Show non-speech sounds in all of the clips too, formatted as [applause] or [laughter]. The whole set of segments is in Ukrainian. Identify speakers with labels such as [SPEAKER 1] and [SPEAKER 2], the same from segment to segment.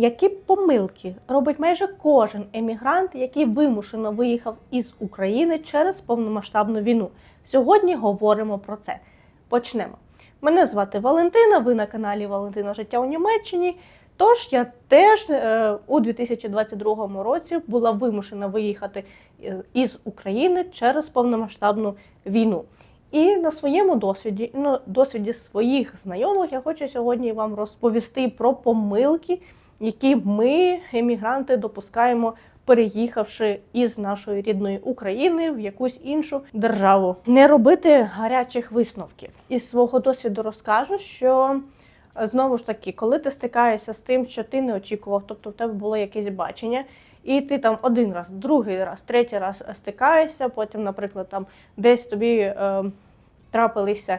[SPEAKER 1] Які помилки робить майже кожен емігрант, який вимушено виїхав із України через повномасштабну війну? Сьогодні говоримо про це. Почнемо. Мене звати Валентина. Ви на каналі Валентина Життя у Німеччині. Тож я теж е, у 2022 році була вимушена виїхати е, із України через повномасштабну війну. І на своєму досвіді, ну, досвіді своїх знайомих, я хочу сьогодні вам розповісти про помилки, які ми, емігранти, допускаємо, переїхавши із нашої рідної України в якусь іншу державу. Не робити гарячих висновків. Із свого досвіду розкажу, що е, знову ж таки, коли ти стикаєшся з тим, що ти не очікував, тобто в тебе було якесь бачення. І ти там один раз, другий раз, третій раз стикаєшся. Потім, наприклад, там десь тобі е, трапилися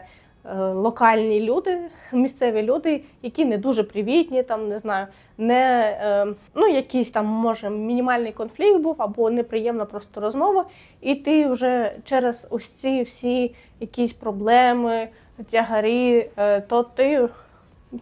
[SPEAKER 1] локальні люди, місцеві люди, які не дуже привітні, там не знаю, не е, ну якийсь там може мінімальний конфлікт був або неприємна просто розмова, і ти вже через ось ці всі якісь проблеми, тягарі, е, то ти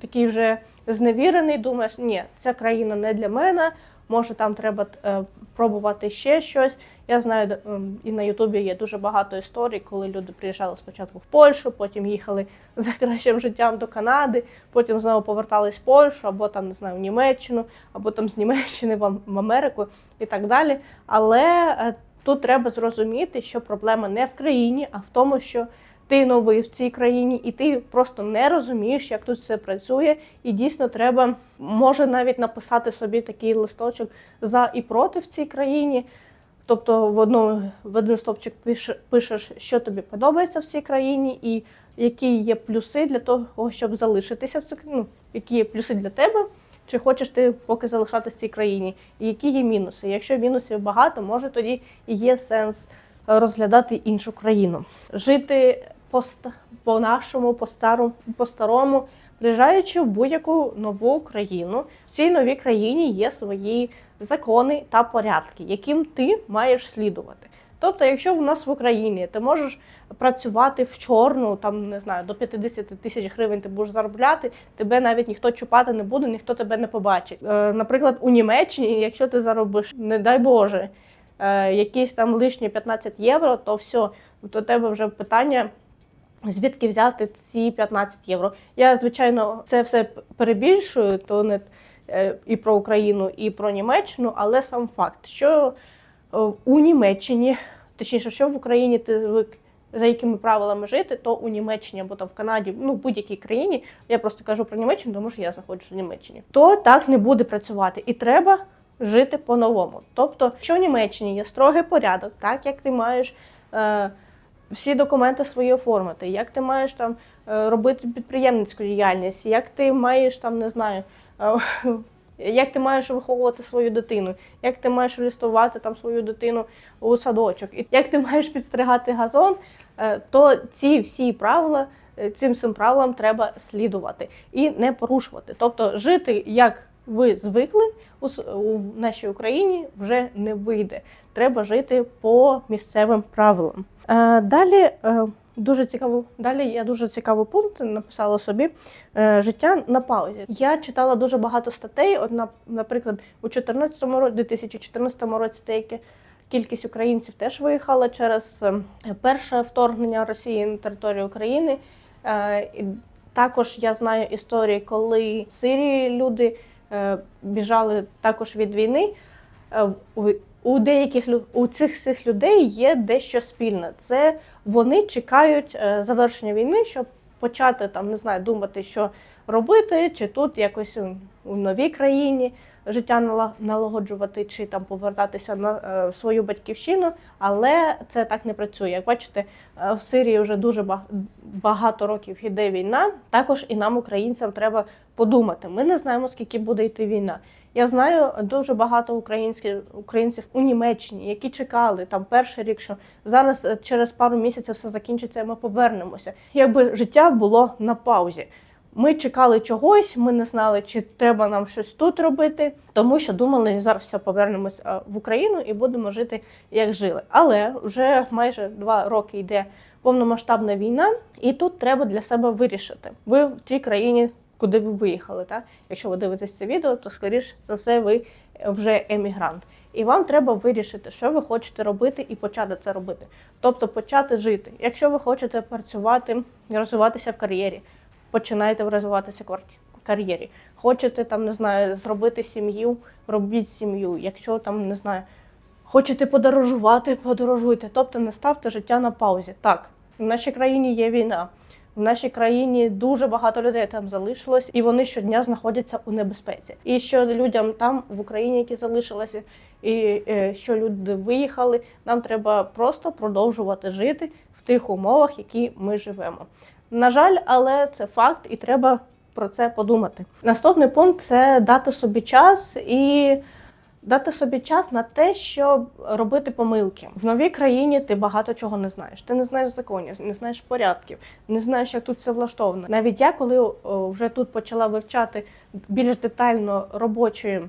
[SPEAKER 1] такий вже зневірений, думаєш, ні, ця країна не для мене. Може, там треба е, пробувати ще щось. Я знаю, ем, і на Ютубі є дуже багато історій, коли люди приїжджали спочатку в Польщу, потім їхали [laughs] за кращим життям до Канади, потім знову повертались в Польщу, або там не знаю, в Німеччину, або там з Німеччини в Америку і так далі. Але е, тут треба зрозуміти, що проблема не в країні, а в тому, що ти новий в цій країні, і ти просто не розумієш, як тут все працює, і дійсно треба може навіть написати собі такий листочок за і проти в цій країні. Тобто в одному в один стопчик пише- пишеш, що тобі подобається в цій країні, і які є плюси для того, щоб залишитися в цій ну, які є плюси для тебе, чи хочеш ти поки залишатися в цій країні, і які є мінуси. Якщо мінусів багато, може тоді і є сенс розглядати іншу країну. Жити по, нашому, по старому, по старому, приїжджаючи в будь-яку нову країну, в цій новій країні є свої закони та порядки, яким ти маєш слідувати. Тобто, якщо в нас в Україні ти можеш працювати в чорну, там не знаю, до 50 тисяч гривень ти будеш заробляти, тебе навіть ніхто чупати не буде, ніхто тебе не побачить. Е, наприклад, у Німеччині, якщо ти заробиш, не дай Боже, е, якісь там лишні 15 євро, то все, до тебе вже питання. Звідки взяти ці 15 євро? Я, звичайно, це все перебільшую, то не е, і про Україну, і про Німеччину, але сам факт, що е, у Німеччині, точніше, що в Україні ти звик за якими правилами жити, то у Німеччині або там в Канаді, ну будь-якій країні, я просто кажу про Німеччину, тому що я знаходжусь в Німеччині, то так не буде працювати. І треба жити по-новому. Тобто, що в Німеччині є строгий порядок, так як ти маєш. Е, всі документи свої оформити, як ти маєш там е, робити підприємницьку діяльність, як ти маєш там, не знаю, е, [laughs] як ти маєш виховувати свою дитину, як ти маєш листувати там свою дитину у садочок, і як ти маєш підстригати газон, е, то ці всі правила. Цим всім правилам треба слідувати і не порушувати. Тобто жити як ви звикли у, нашій Україні вже не вийде. Треба жити по місцевим правилам. Е, далі е, дуже цікаво. Далі я дуже цікавий пункт написала собі е, життя на паузі. Я читала дуже багато статей. От, на- наприклад, у 14 році, 2014 році деякі кількість українців теж виїхала через е, перше вторгнення Росії на територію України. Також я знаю історії, коли в Сирії люди біжали також від війни. Е, у- деяких у цих цих людей є дещо спільне. Це вони чекають е, завершення війни, щоб почати там не знаю, думати, що робити, чи тут якось у новій країні життя нала- налагоджувати, чи там повертатися на е, свою батьківщину. Але це так не працює. Як бачите, е, в Сирії вже дуже багато років іде війна. Також і нам, українцям, треба подумати. Ми не знаємо, скільки буде йти війна. Я знаю дуже багато українських українців у Німеччині, які чекали там перший рік, що зараз е, через пару місяців все закінчиться, і ми повернемося. Якби життя було на паузі. Ми чекали чогось, ми не знали, чи треба нам щось тут робити, тому що думали, зараз все повернемось е, в Україну і будемо жити як жили. Але вже майже два роки йде повномасштабна війна, і тут треба для себе вирішити. Ви в тій країні куди ви виїхали. Та? Якщо ви дивитесь це відео, то скоріш за все ви вже емігрант. І вам треба вирішити, що ви хочете робити, і почати це робити. Тобто почати жити. Якщо ви хочете працювати, розвиватися в кар'єрі, починайте розвиватися в кар'єрі. Хочете там, не знаю, зробити сім'ю, робіть сім'ю. Якщо там не знаю, хочете подорожувати, подорожуйте. Тобто не ставте життя на паузі. Так, в нашій країні є війна. В нашій країні дуже багато людей там залишилось, і вони щодня знаходяться у небезпеці. І що людям там в Україні, які залишилися, і е, що люди виїхали, нам треба просто продовжувати жити тих умовах, які ми живемо. На жаль, але це факт, і треба про це подумати. Наступний пункт це дати собі час і дати собі час на те, щоб робити помилки. В новій країні ти багато чого не знаєш. Ти не знаєш законів, не знаєш порядків, не знаєш, як тут все влаштовано. Навіть я, коли вже тут почала вивчати більш детально робочий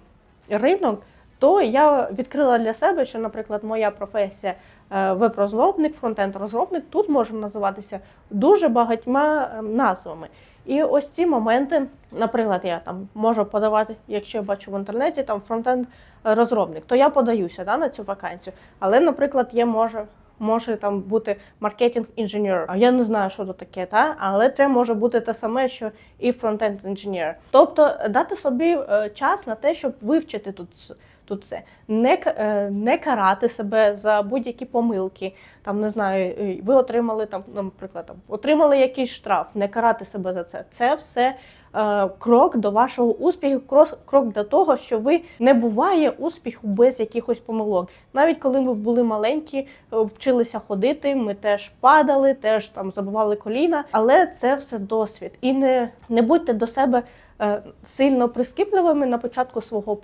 [SPEAKER 1] ринок, то я відкрила для себе, що, наприклад, моя професія веб-розробник, фронтенд-розробник тут може називатися дуже багатьма ем, назвами. І ось ці моменти, наприклад, я там можу подавати, якщо я бачу в інтернеті там фронтенд розробник, то я подаюся да, на цю вакансію. Але, наприклад, є може. Може там бути маркетинг інженер. Я не знаю, що це таке, та але це може бути те саме, що і фронтенд інженер. Тобто дати собі е, час на те, щоб вивчити тут тут це, не е, не карати себе за будь-які помилки. Там не знаю, е, ви отримали там, наприклад, там отримали якийсь штраф, не карати себе за це. Це все е, крок до вашого успіху, крок, крок до того, що ви не буває успіху без якихось помилок. Навіть коли ми були маленькі, е, вчилися ходити, ми теж падали, теж там забували коліна, але це все досвід. І не, не будьте до себе сильно прискіпливими на початку свого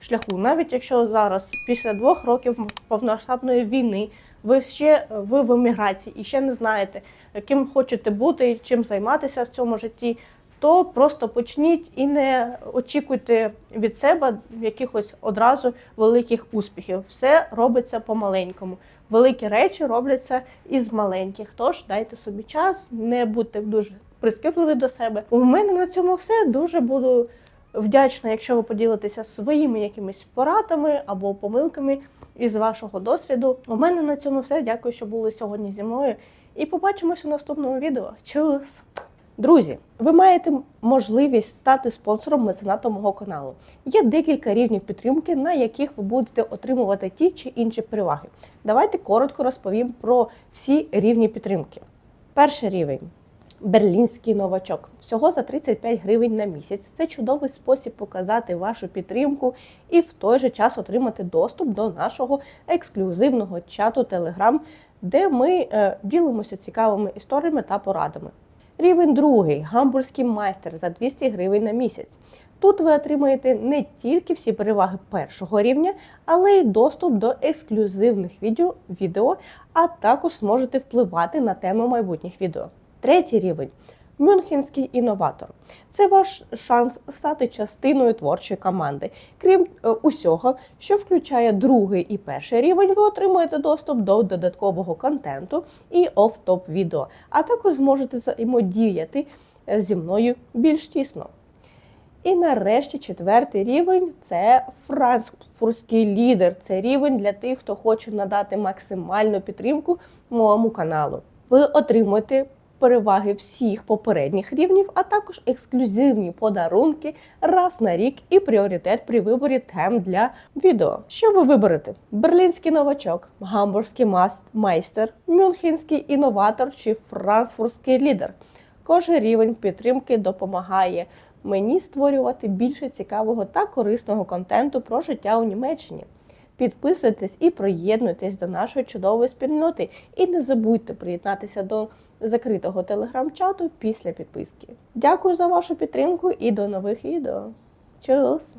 [SPEAKER 1] шляху. Навіть якщо зараз, після двох років повномасштабної війни, ви ще ви в еміграції і ще не знаєте, ким хочете бути чим займатися в цьому житті, то просто почніть і не очікуйте від себе якихось одразу великих успіхів. Все робиться по-маленькому. Великі речі робляться із маленьких. Тож дайте собі час, не будьте дуже прискіпливі до себе. У мене на цьому все дуже буду вдячна, якщо ви поділитеся своїми якимись порадами або помилками із вашого досвіду. У мене на цьому все. Дякую, що були сьогодні зі мною. І побачимось у наступному відео. Чус! Друзі, ви маєте можливість стати спонсором меценату мого каналу. Є декілька рівнів підтримки, на яких ви будете отримувати ті чи інші переваги. Давайте коротко розповім про всі рівні підтримки. Перший рівень Берлінський новачок всього за 35 гривень на місяць. Це чудовий спосіб показати вашу підтримку і в той же час отримати доступ до нашого ексклюзивного чату Telegram, де ми е, ділимося цікавими історіями та порадами. Рівень другий гамбурзький майстер за 200 гривень на місяць. Тут ви отримаєте не тільки всі переваги першого рівня, але й доступ до ексклюзивних відео, а також зможете впливати на тему майбутніх відео. Третій рівень Мюнхенський інноватор. Це ваш шанс стати частиною творчої команди. Крім е, усього, що включає другий і перший рівень, ви отримуєте доступ до додаткового контенту і оф-топ відео, а також зможете взаємодіяти е, зі мною більш тісно. І нарешті четвертий рівень це франкфуртський лідер. Це рівень для тих, хто хоче надати максимальну підтримку моєму каналу. Ви отримуєте переваги всіх попередніх рівнів, а також ексклюзивні подарунки раз на рік і пріоритет при виборі тем для відео. Що ви виберете? Берлінський новачок, гамбурзький майстер, мюнхенський інноватор чи франкфуртський лідер. Кожен рівень підтримки допомагає мені створювати більше цікавого та корисного контенту про життя у Німеччині. Підписуйтесь і приєднуйтесь до нашої чудової спільноти. І не забудьте приєднатися до закритого телеграм-чату після підписки. Дякую за вашу підтримку і до нових відео. Чус!